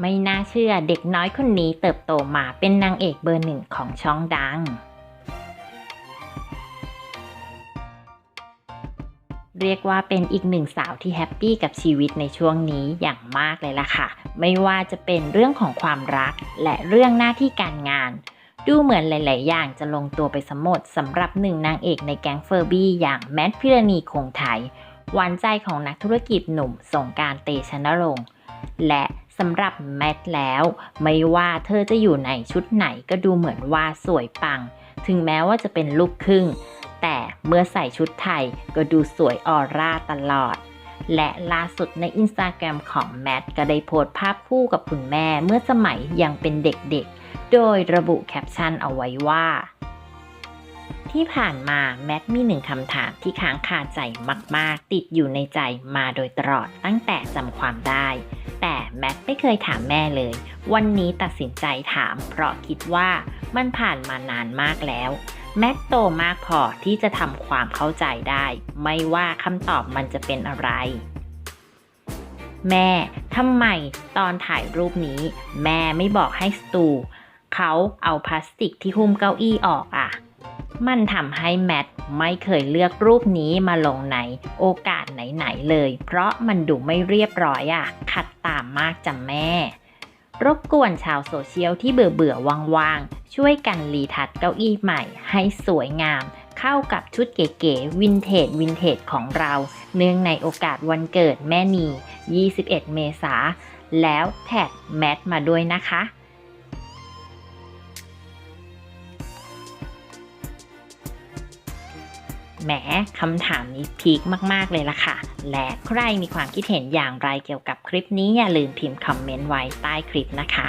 ไม่น่าเชื่อเด็กน้อยคนนี้เติบโตมาเป็นนางเอกเบอร์หนึ่งของช่องดัง เรียกว่าเป็นอีกหนึ่งสาวที่แฮปปี้กับชีวิตในช่วงนี้อย่างมากเลยล่ะค่ะ ไม่ว่าจะเป็นเรื่องของความรักและเรื่องหน้าที่การงาน ดูเหมือนหลาย ๆ อย่างจะลงตัวไปสมหมดสำหรับหนึ่งนางเอกในแก๊งเฟอร์บี้อย่างแมทพิรณีคงไทยหวานใจของนักธุรกิจหนุ่มสงการเตชะนรงค์และสำหรับแมทแล้ว ไม่ว่าเธอจะอยู่ในชุดไหนก็ดูเหมือนว่าสวยปัง ถึงแม้ว่าจะเป็นลูกครึ่ง แต่เมื่อใส่ชุดไทยก็ดูสวยออร่าตลอด และล่าสุดในอินสตาแกรมของแมทก็ได้โพสต์ภาพคู่กับคุณแม่เมื่อสมัยยังเป็นเด็กๆ โดยระบุแคปชั่นเอาไว้ว่า ที่ผ่านมาแมทมีหนึ่งคำถามที่ค้างคาใจมาก ๆ ติดอยู่ในใจมาโดยตลอดตั้งแต่จำความได้ แต่แมทไม่เคยถามแม่เลย วันนี้ตัดสินใจถาม เพราะคิดว่ามันผ่านมานานมากแล้ว แมทโตมากพอที่จะทำความเข้าใจได้ ไม่ว่าคำตอบมันจะเป็นอะไร แม่ทำไมตอนถ่ายรูปนี้ แม่ไม่บอกให้สตู เขาเอาพลาสติกที่หุ้มเก้าอี้ออกอะ มันทำให้แมทไม่เคยเลือกรูปนี้มาลงในโอกาสไหนๆเลย เพราะมันดูไม่เรียบร้อยอะขัดตามมากจ้ะแม่ รบกวนชาวโซเชียลที่เบื่อเบื่อๆว่างๆ ช่วยกันรีทัชเก้าอี้ใหม่ให้สวยงาม เข้ากับชุดเก๋ๆวินเทจวินเทจของเรา เนื่องในโอกาสวันเกิดแม่นี 21 เมษาแล้วแท็กแมทมาด้วยนะคะ แหมคำถามนี้พีคมาก ๆ เลยล่ะค่ะ และใครมีความคิดเห็นอย่างไรเกี่ยวกับคลิปนี้อย่าลืมพิมพ์คอมเมนต์ไว้ใต้คลิปนะคะ